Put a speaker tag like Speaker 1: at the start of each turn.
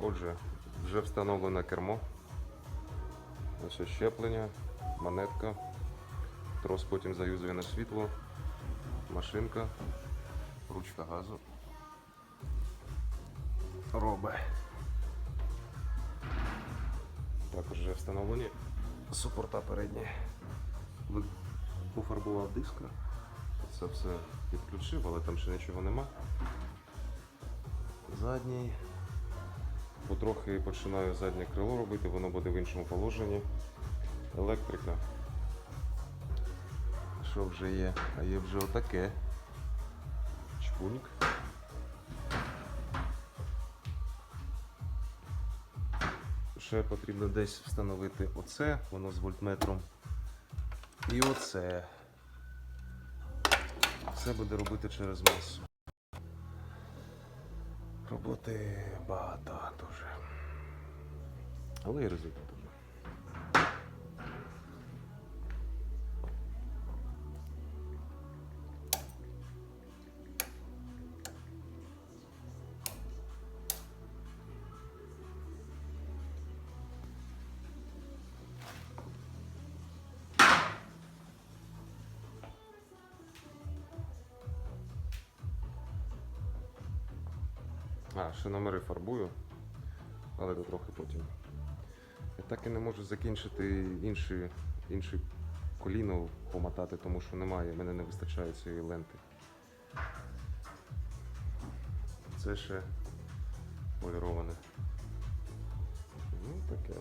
Speaker 1: Отже, вже встановлене кермо. Ось щеплення, монетка. Трос потім заюзує на світло, машинка, ручка газу. Робе. Також вже встановлені супорта передні. Пофарбував диска. Це все підключив, але там ще нічого нема. Задній. Потрохи починаю заднє крило робити, воно буде в іншому положенні. Електрика. Що вже є? А є вже отаке. Чпуньк. Ще потрібно десь встановити оце, воно з вольтметром. І оце. Це буде робити через масу. Роботи багато дуже. Але і результат. А, ще номери фарбую, але це трохи потім. Так і не можу закінчити інші, інші коліно помотати, тому що немає, мене не вистачає цієї ленти. Це ще поліроване. Ну, таке.